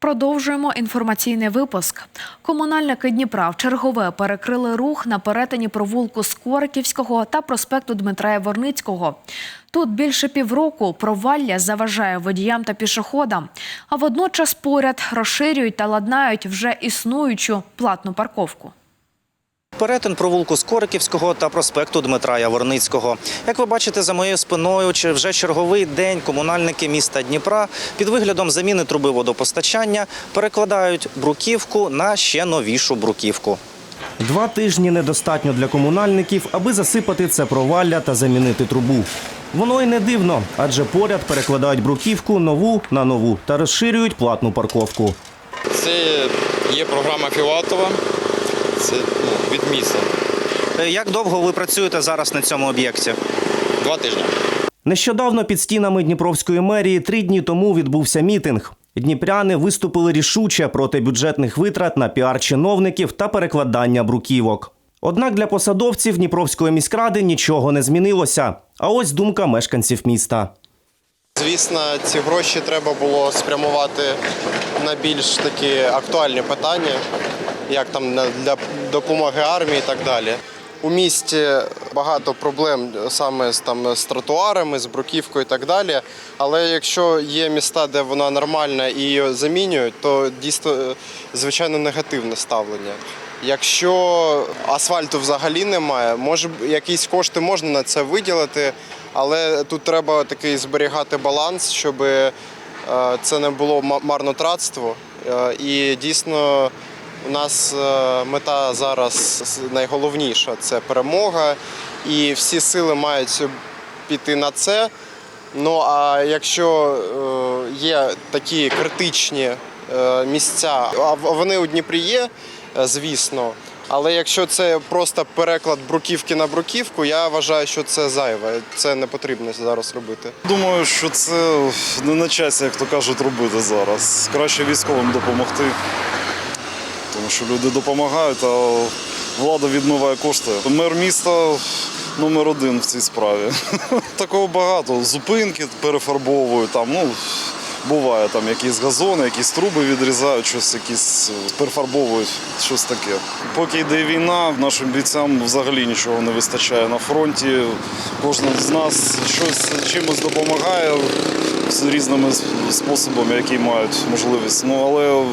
Продовжуємо інформаційний випуск. Комунальники Дніпра в чергове перекрили рух на перетині провулку Скориківського та проспекту Дмитра Яворницького. Тут більше півроку провалля заважає водіям та пішоходам, а водночас поряд розширюють та ладнають вже існуючу платну парковку. Перетин провулку Скориківського та проспекту Дмитра Яворницького. Як ви бачите за моєю спиною, чи вже черговий день комунальники міста Дніпра під виглядом заміни труби водопостачання перекладають бруківку на ще новішу бруківку. Два тижні недостатньо для комунальників, аби засипати це провалля та замінити трубу. Воно й не дивно, адже поряд перекладають бруківку нову на нову та розширюють платну парковку. Це є програма Філатова. Це ну, від міста. Е, Як довго ви працюєте зараз на цьому об'єкті? Два тижні. Нещодавно під стінами Дніпровської мерії три дні тому відбувся мітинг. Дніпряни виступили рішуче проти бюджетних витрат на піар чиновників та перекладання бруківок. Однак для посадовців Дніпровської міськради нічого не змінилося. А ось думка мешканців міста. Звісно, ці гроші треба було спрямувати на більш такі актуальні питання, як там для допомоги армії і так далі. У місті багато проблем саме з там з тротуарами, з бруківкою і так далі. Але якщо є міста, де вона нормальна і її замінюють, то дійсно е, звичайно негативне ставлення. Якщо асфальту взагалі немає, може якісь кошти можна на це виділити, але тут треба такий зберігати баланс, щоб е, це не було марнотратство. Е, І дійсно у нас е, мета зараз найголовніша це перемога, і всі сили мають піти на це. Ну а якщо е, є такі критичні е, місця, а вони у Дніпрі є, звісно. Але якщо це просто переклад бруківки на бруківку, я вважаю, що це зайве. Це не потрібно зараз робити. Думаю, що це не на часі, як то кажуть, робити зараз. Краще військовим допомогти. Тому що люди допомагають, а влада відмиває кошти. Мер міста номер один в цій справі. Такого багато. Зупинки перефарбовують, там, ну, буває там якісь газони, якісь труби відрізають, щось якісь е, перефарбовують, щось таке. Поки йде війна, нашим бійцям взагалі нічого не вистачає на фронті. Кожен з нас щось чимось допомагає з різними способами, які мають можливість. Ну але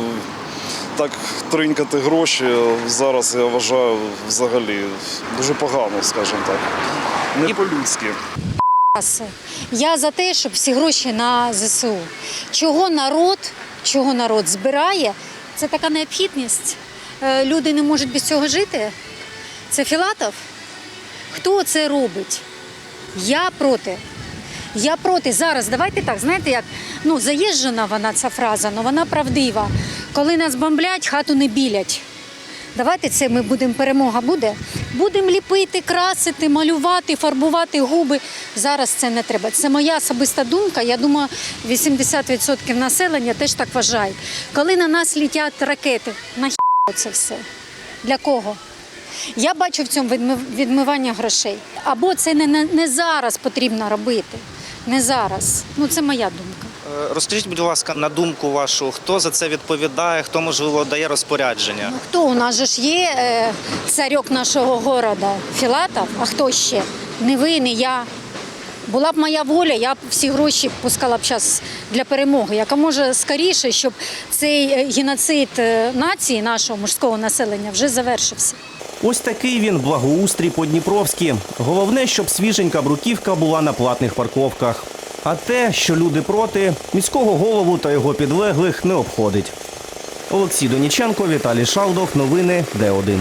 так тринькати гроші зараз я вважаю взагалі дуже погано, скажімо так. Не по-людськи. Я за те, щоб всі гроші на ЗСУ. Чого народ, чого народ збирає, це така необхідність. Е, Люди не можуть без цього жити. Це Філатов. Хто це робить? Я проти. Я проти зараз. Давайте так, знаєте, як ну заїжджена вона ця фраза, але вона правдива. Коли нас бомблять, хату не білять. Давайте це ми будемо, перемога буде. Будемо ліпити, красити, малювати, фарбувати губи. Зараз це не треба. Це моя особиста думка. Я думаю, 80% населення теж так вважає. Коли на нас літять ракети, нахі це все? Для кого? Я бачу в цьому відмивання грошей. Або це не, не, не зараз потрібно робити. Не зараз. Ну це моя думка. Е, Розкажіть, будь ласка, на думку вашу, хто за це відповідає, хто можливо дає розпорядження? Ну хто у нас же ж є е, царьок нашого города Філатов, а хто ще? Не ви, не я. Була б моя воля, я б всі гроші пускала б зараз для перемоги, яка може скоріше, щоб цей е, геноцид нації нашого мужського населення вже завершився. Ось такий він благоустрій по-дніпровськи. Головне, щоб свіженька бруківка була на платних парковках. А те, що люди проти, міського голову та його підлеглих не обходить. Олексій Доніченко, Віталій Шалдов. Новини Д1.